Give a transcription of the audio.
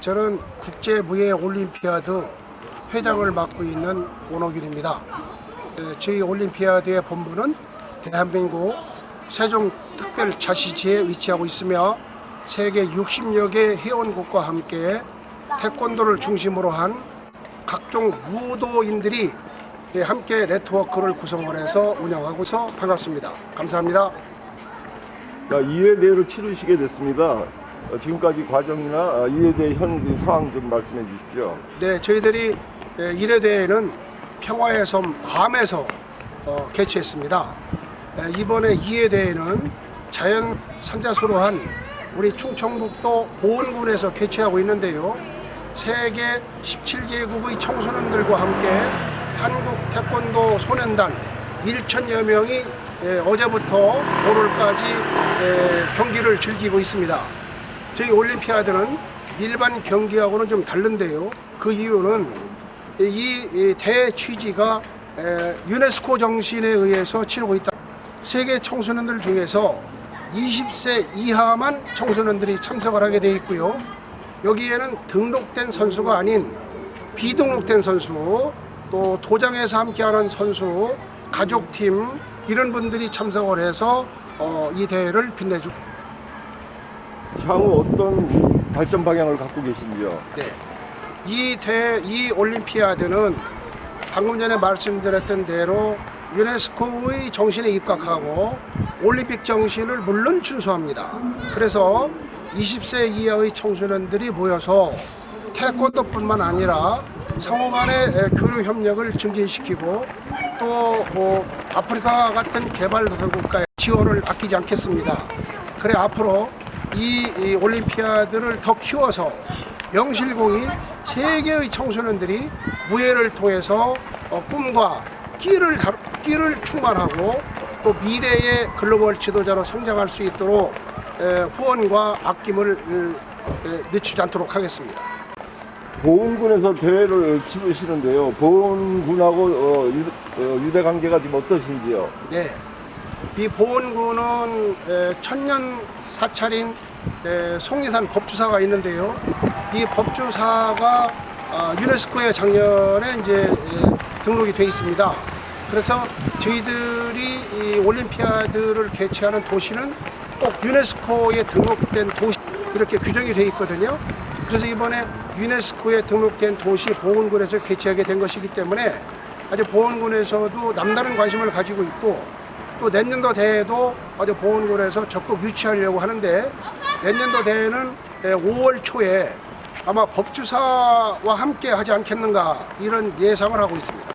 저는 국제무예 올림피아드 회장을 맡고 있는 원호균입니다. 에, 저희 올림피아드의 본부는 대한민국 세종특별자치지에 위치하고 있으며 세계 60여 개 회원국과 함께 태권도를 중심으로 한 각종 무도인들이 예, 함께 네트워크를 구성을 해서 운영하고 서 반갑습니다. 감사합니다. 자, 이회 대회를 치르시게 됐습니다. 어, 지금까지 과정이나 어, 이회 대회 현 상황 좀 말씀해 주십시오. 네, 저희들이 예, 1회 대회는 평화의 섬 괌에서 어, 개최했습니다. 예, 이번에 2회 대회는 자연 산자수로 한 우리 충청북도 보은군에서 개최하고 있는데요. 세계 17개국의 청소년들과 함께 한국 태권도 소년단 1천여 명이 예, 어제부터 오늘까지 예, 경기를 즐기고 있습니다. 저희 올림피아드는 일반 경기하고는 좀 다른데요. 그 이유는 이, 이 대취지가 에, 유네스코 정신에 의해서 치르고 있다. 세계 청소년들 중에서 20세 이하만 청소년들이 참석을 하게 돼 있고요. 여기에는 등록된 선수가 아닌 비등록된 선수, 또 도장에서 함께하는 선수, 가족팀 이런 분들이 참석을 해서 어, 이 대회를 빛내주. 향후 어떤 발전 방향을 갖고 계신지요? 네. 이 대, 이 올림피아드는 방금 전에 말씀드렸던 대로 유네스코의 정신에 입각하고 올림픽 정신을 물론 준수합니다. 그래서 20세 이하의 청소년들이 모여서 태권도뿐만 아니라 상호 간의 에, 교류 협력을 증진시키고 또 뭐 아프리카 같은 개발도상국가의 지원을 아끼지 않겠습니다. 그래 앞으로 이, 이 올림피아드를 더 키워서 명실공히 세계의 청소년들이 무예를 통해서 어, 꿈과 끼를 다- 끼를 충만하고 또 미래의 글로벌 지도자로 성장할 수 있도록 에, 후원과 아낌을 음, 에, 늦추지 않도록 하겠습니다. 보은군에서 대회를 치르시는데요. 보은군하고 어, 유, 어, 유대 관계가 지금 어떠신지요? 네. 이 보은군은 에, 천년 사찰인 에, 송리산 법주사가 있는데요. 이 법주사가 아, 유네스코에 작년에 이제 에, 등록이 돼 있습니다. 그래서 저희들이 이 올림피아드를 개최하는 도시는 꼭 유네스코에 등록된 도시 이렇게 규정이 돼 있거든요. 그래서 이번에 유네스코에 등록된 도시 보은군에서 개최하게 된 것이기 때문에 아주 보은군에서도 남다른 관심을 가지고 있고 또 내년도 대회도 아주 보은군에서 적극 유치하려고 하는데 내년도 대회는 5월 초에 아마 법주사와 함께 하지 않겠는가 이런 예상을 하고 있습니다.